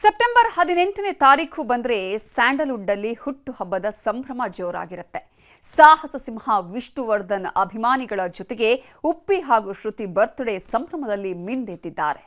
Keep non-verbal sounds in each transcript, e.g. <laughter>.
September ಹದಿನೆಂಟನೇ ತಾರೀಕು ಬಂದರೆ ಸ್ಯಾಂಡಲ್ವುಡ್ ಅಲ್ಲಿ ಹುಟ್ಟು ಹಬ್ಬದ ಸಂಭ್ರಮ ಜೋರಾಗಿರುತ್ತೆ. ಸಾಹಸ ಸಿಂಹ ವಿಷ್ಣುವರ್ಧನ್ ಅಭಿಮಾನಿಗಳ ಜೊತೆಗೆ ಉಪ್ಪಿ ಹಾಗೂ ಶ್ರುತಿ ಬರ್ತ್ಡೇ ಸಂಭ್ರಮದಲ್ಲಿ ಮಿಂದೆದ್ದಿದ್ದಾರೆ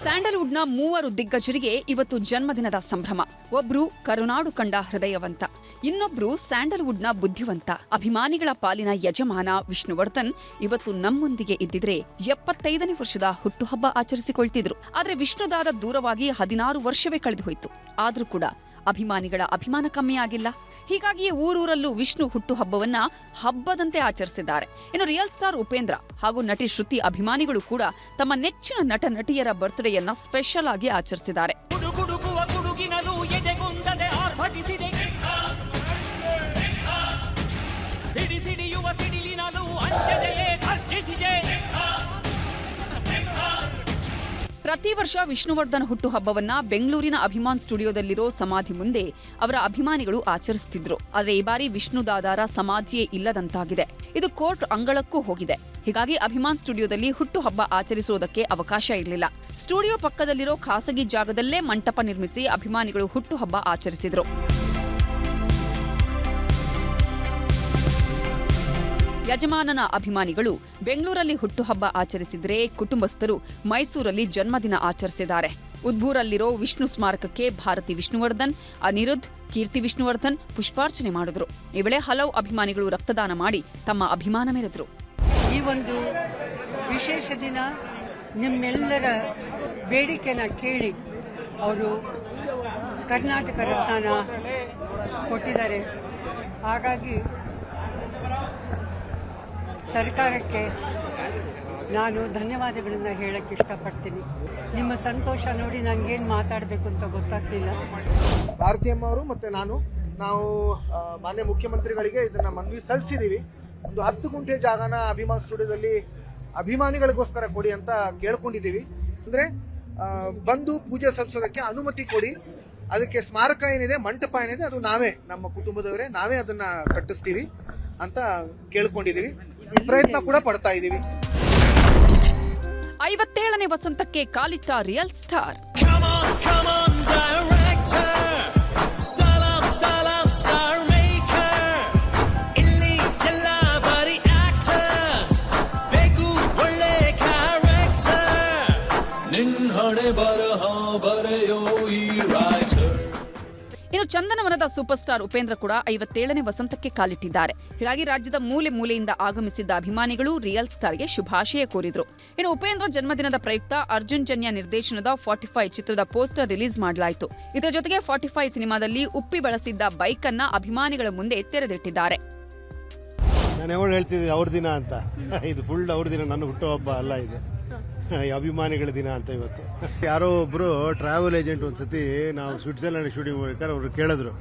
ಸ್ಯಾಂಡಲ್ವುಡ್ನ ಮೂವರು ದಿಗ್ಗಜರಿಗೆ ಇವತ್ತು ಜನ್ಮದಿನದ ಸಂಭ್ರಮ. ಒಬ್ರು ಕರುನಾಡು ಕಂಡ ಹೃದಯವಂತ, ಇನ್ನೊಬ್ರು ಸ್ಯಾಂಡಲ್ವುಡ್ನ ಬುದ್ಧಿವಂತ. ಅಭಿಮಾನಿಗಳ ಪಾಲಿನ ಯಜಮಾನ ವಿಷ್ಣುವರ್ಧನ್ ಇವತ್ತು ನಮ್ಮೊಂದಿಗೆ ಇದ್ದಿದ್ರೆ ಎಪ್ಪತ್ತೈದನೇ ವರ್ಷದ ಹುಟ್ಟುಹಬ್ಬ ಆಚರಿಸಿಕೊಳ್ತಿದ್ರು. ಆದ್ರೆ ವಿಷ್ಣುದಾದ ದೂರವಾಗಿ ಹದಿನಾರು ವರ್ಷವೇ ಕಳೆದು ಹೋಯ್ತು ಆದ್ರೂ ಕೂಡ ಅಭಿಮಾನಿಗಳ ಅಭಿಮಾನ ಕಮ್ಮಿ ಆಗಿಲ್ಲ. ಹೀಗಾಗಿಯೇ ಊರೂರಲ್ಲೂ ವಿಷ್ಣು ಹುಟ್ಟುಹಬ್ಬವನ್ನ ಹಬ್ಬದಂತೆ ಆಚರಿಸಿದ್ದಾರೆ. ಇನ್ನು ರಿಯಲ್ ಸ್ಟಾರ್ ಉಪೇಂದ್ರ ಹಾಗೂ ನಟಿ ಶ್ರುತಿ ಅಭಿಮಾನಿಗಳು ಕೂಡ ತಮ್ಮ ನೆಚ್ಚಿನ ನಟ ನಟಿಯರ ಬರ್ತ್ಡೇಯನ್ನ ಸ್ಪೆಷಲ್ ಆಗಿ ಆಚರಿಸಿದ್ದಾರೆ. ಅಂಜದೆಯೇ ಪ್ರತಿ ವರ್ಷ ವಿಷ್ಣುವರ್ಧನ್ ಹುಟ್ಟುಹಬ್ಬವನ್ನ ಬೆಂಗಳೂರಿನ ಅಭಿಮಾನ್ ಸ್ಟುಡಿಯೋದಲ್ಲಿರೋ ಸಮಾಧಿ ಮುಂದೆ ಅವರ ಅಭಿಮಾನಿಗಳು ಆಚರಿಸುತ್ತಿದ್ರು ಆದರೆ ಈ ಬಾರಿ ವಿಷ್ಣು ದಾದಾರ ಸಮಾಧಿಯೇ ಇಲ್ಲದಂತಾಗಿದೆ. ಇದು ಕೋರ್ಟ್ ಅಂಗಳಕ್ಕೂ ಹೋಗಿದೆ. ಹೀಗಾಗಿ ಅಭಿಮಾನ್ ಸ್ಟುಡಿಯೋದಲ್ಲಿ ಹುಟ್ಟುಹಬ್ಬ ಆಚರಿಸುವುದಕ್ಕೆ ಅವಕಾಶ ಇರಲಿಲ್ಲ. ಸ್ಟುಡಿಯೋ ಪಕ್ಕದಲ್ಲಿರೋ ಖಾಸಗಿ ಜಾಗದಲ್ಲೇ ಮಂಟಪ ನಿರ್ಮಿಸಿ ಅಭಿಮಾನಿಗಳು ಹುಟ್ಟುಹಬ್ಬ ಆಚರಿಸಿದ್ರು. ಯಜಮಾನನ ಅಭಿಮಾನಿಗಳು ಬೆಂಗಳೂರಲ್ಲಿ ಹುಟ್ಟುಹಬ್ಬ ಆಚರಿಸಿದರೆ ಕುಟುಂಬಸ್ಥರು ಮೈಸೂರಲ್ಲಿ ಜನ್ಮದಿನ ಆಚರಿಸಿದ್ದಾರೆ. ಉದ್ಬೂರಲ್ಲಿರೋ ವಿಷ್ಣು ಸ್ಮಾರಕಕ್ಕೆ ಭಾರತಿ ವಿಷ್ಣುವರ್ಧನ್ ಅನಿರುದ್ಧ್ ಕೀರ್ತಿ ವಿಷ್ಣುವರ್ಧನ್ ಪುಷ್ಪಾರ್ಚನೆ ಮಾಡಿದ್ರು. ಈ ವೇಳೆ ಹಲವು ಅಭಿಮಾನಿಗಳು ರಕ್ತದಾನ ಮಾಡಿ ತಮ್ಮ ಅಭಿಮಾನ ಮೆರೆದರು. ಈ ಒಂದು ವಿಶೇಷ ದಿನ ನಿಮ್ಮೆಲ್ಲರ ಬೇಡಿಕೆನ ಕೇಳಿ ಅವರು ಕರ್ನಾಟಕ ರತ್ನನ ಕೊಟ್ಟಿದ್ದಾರೆ. ಹಾಗಾಗಿ ಸರ್ಕಾರಕ್ಕೆ ನಾನು ಧನ್ಯವಾದಗಳನ್ನು ಹೇಳಕ್ಕೆ ಇಷ್ಟಪಡ್ತೀನಿ. ನಿಮ್ಮ ಸಂತೋಷ ನೋಡಿ ನನಗೇನು ಮಾತಾಡಬೇಕು ಅಂತ ಗೊತ್ತಾಗ್ತಿಲ್ಲ ಭಾರತೀಯಮ್ಮ ಅವರು ಮತ್ತೆ ನಾನು, ನಾವು ಮಾನ್ಯ ಮುಖ್ಯಮಂತ್ರಿಗಳಿಗೆ ಇದನ್ನ ಮನವಿ ಸಲ್ಲಿಸಿದೀವಿ. ಒಂದು ಹತ್ತು ಗುಂಟೆ ಜಾಗನ ಅಭಿಮಾನ್ ಸ್ಟುಡಿಯೋದಲ್ಲಿ ಅಭಿಮಾನಿಗಳಿಗೋಸ್ಕರ ಕೊಡಿ ಅಂತ ಕೇಳ್ಕೊಂಡಿದ್ದೀವಿ. ಅಂದ್ರೆ ಬಂದು ಪೂಜೆ ಸಲ್ಲಿಸೋದಕ್ಕೆ ಅನುಮತಿ ಕೊಡಿ. ಅದಕ್ಕೆ ಸ್ಮಾರಕ ಏನಿದೆ, ಮಂಟಪ ಏನಿದೆ, ಅದು ನಾವೇ, ನಮ್ಮ ಕುಟುಂಬದವರೇ ನಾವೇ ಅದನ್ನ ಕಟ್ಟಿಸ್ತೀವಿ ಅಂತ ಕೇಳ್ಕೊಂಡಿದೀವಿ ಪ್ರಯತ್ನ ಕೂಡ ಪಡ್ತಾ ಇದ್ದೀವಿ. ಐವತ್ತೇಳನೇ ವಸಂತಕ್ಕೆ ಕಾಲಿಟ್ಟ ರಿಯಲ್ ಸ್ಟಾರ್. ನಿನ್ ಹೊಣೆ come ಇನ್ನು ಚಂದನವನದ ಸೂಪರ್ ಸ್ಟಾರ್ ಉಪೇಂದ್ರ ಕೂಡ ಐವತ್ತೇಳನೇ ವಸಂತಕ್ಕೆ ಕಾಲಿಟ್ಟಿದ್ದಾರೆ. ಹೀಗಾಗಿ ರಾಜ್ಯದ ಮೂಲೆ ಮೂಲೆಯಿಂದ ಆಗಮಿಸಿದ್ದ ಅಭಿಮಾನಿಗಳು ರಿಯಲ್ ಸ್ಟಾರ್ಗೆ ಶುಭಾಶಯ ಕೋರಿದ್ರು. ಇನ್ನು ಉಪೇಂದ್ರ ಜನ್ಮದಿನದ ಪ್ರಯುಕ್ತ ಅರ್ಜುನ್ ಜನ್ಯ ನಿರ್ದೇಶನದ ಫಾರ್ಟಿ ಫೈವ್ ಚಿತ್ರದ ಪೋಸ್ಟರ್ ರಿಲೀಸ್ ಮಾಡಲಾಯಿತು. ಇದರ ಜೊತೆಗೆ ಫಾರ್ಟಿ ಫೈವ್ ಸಿನಿಮಾದಲ್ಲಿ ಉಪ್ಪಿ ಬಳಸಿದ್ದ ಬೈಕ್ ಅನ್ನ ಅಭಿಮಾನಿಗಳ ಮುಂದೆ ತೆರೆದಿಟ್ಟಿದ್ದಾರೆ. ನಾನು ಹೇಳ್ತಿದ್ದೆ ಅವ್ರ ದಿನ ಅಂತ? <laughs> ಇದು ಫುಲ್ ಅವ್ರ ದಿನ ನನ್ನ ಹುಟ್ಟುಹಬ್ಬ ಅಲ್ಲ ಇದು. ಅಭಿಮಾನಿಗಳ ದಿನ ಅಂತ ಇವತ್ತು. ಯಾರೋ ಒಬ್ರು ಟ್ರಾವೆಲ್ ಏಜೆಂಟ್ ಒಂದ್ಸತಿ ನಾವು ಸ್ವಿಟ್ಜರ್ಲ್ಯಾಂಡ್ ಶೂಟಿಂಗ್ ಹೋಗ್ಬೇಕಾದ್ರೆ ಅವ್ರು ಕೇಳಿದ್ರು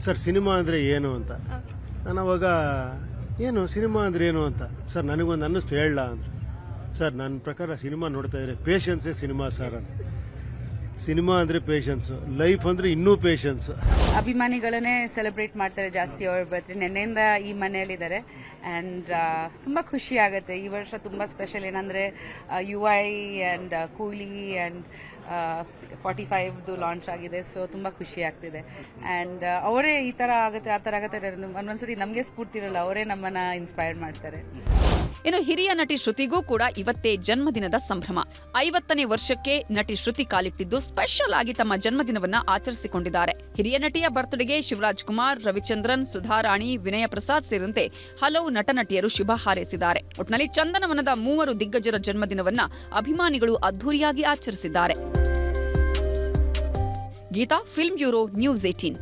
ಸರ್ ಸಿನಿಮಾ ಅಂದ್ರೆ ಏನು ಅಂತ? ನಾನು ಅವಾಗ ಏನು ಸಿನಿಮಾ ಅಂದ್ರೆ ಏನು ಅಂತ? ಸರ್ ನನಗೊಂದು ಅನ್ನಿಸ್ತು ಹೇಳಲ್ಲ ಅಂದ್ರೆ. ಸರ್ ನನ್ನ ಪ್ರಕಾರ ಸಿನಿಮಾ ನೋಡ್ತಾ ಇದ್ರೆ ಪೇಷನ್ಸೇ ಸಿನಿಮಾ ಸರ್ ಅಂತ ಸಿನಿಮಾ ಅಂದ್ರೆ ಪೇಷನ್ಸ್ ಲೈಫ್ ಅಂದ್ರೆ ಇನ್ನೂ ಪೇಷನ್ಸ್ ಅಭಿಮಾನಿಗಳನ್ನೇ ಸೆಲೆಬ್ರೇಟ್ ಮಾಡ್ತಾರೆ ಜಾಸ್ತಿ ಅವ್ರ ಬರ್ತ್ಡೇ ನೆನ್ನೆಯಿಂದ ಈ ಮನೆಯಲ್ಲಿದ್ದಾರೆ. ಆ್ಯಂಡ್ ತುಂಬ ಖುಷಿ ಆಗುತ್ತೆ. ಈ ವರ್ಷ ತುಂಬ ಸ್ಪೆಷಲ್ ಏನಂದರೆ U I and Coolie and forty ಫೈವ್ದು launch ಆಗಿದೆ. ಸೊ ತುಂಬ ಖುಷಿ ಆಗ್ತಿದೆ. ಆ್ಯಂಡ್ ಅವರೇ ಈ ಥರ ಆಗುತ್ತೆ, ಆ ಥರ ಆಗುತ್ತೆ ಒಂದೊಂದ್ಸತಿ ನಮಗೆ ಸ್ಫೂರ್ತಿ ಇರಲ್ಲ. ಅವರೇ ನಮ್ಮನ್ನ ಇನ್ಸ್ಪೈರ್ ಮಾಡ್ತಾರೆ. ಇನ್ನು ಹಿರಿಯ ನಟಿ ಶ್ರುತಿಗೂ ಕೂಡ ಇವತ್ತೇ ಜನ್ಮದಿನದ ಸಂಭ್ರಮ. ಐವತ್ತನೇ ವರ್ಷಕ್ಕೆ ನಟಿ ಶ್ರುತಿ ಕಾಲಿಟ್ಟಿದ್ದು ಸ್ಪೆಷಲ್ ಆಗಿ ತಮ್ಮ ಜನ್ಮದಿನವನ್ನ ಆಚರಿಸಿಕೊಂಡಿದ್ದಾರೆ. ಹಿರಿಯ ನಟಿಯ ಬರ್ತ್ಡೇಗೆ ಶಿವರಾಜ್ ಕುಮಾರ್, ರವಿಚಂದ್ರನ್, ಸುಧಾರಾಣಿ ವಿನಯ ಪ್ರಸಾದ್ ಸೇರಿದಂತೆ ಹಲವು ನಟ ನಟಿಯರು ಶುಭ ಹಾರೈಸಿದ್ದಾರೆ. ಒಟ್ನಲ್ಲಿ ಚಂದನವನದ ಮೂವರು ದಿಗ್ಗಜರ ಜನ್ಮದಿನವನ್ನ ಅಭಿಮಾನಿಗಳು ಅದ್ದೂರಿಯಾಗಿ ಆಚರಿಸಿದ್ದಾರೆ. Geetha, film bureau, news eighteen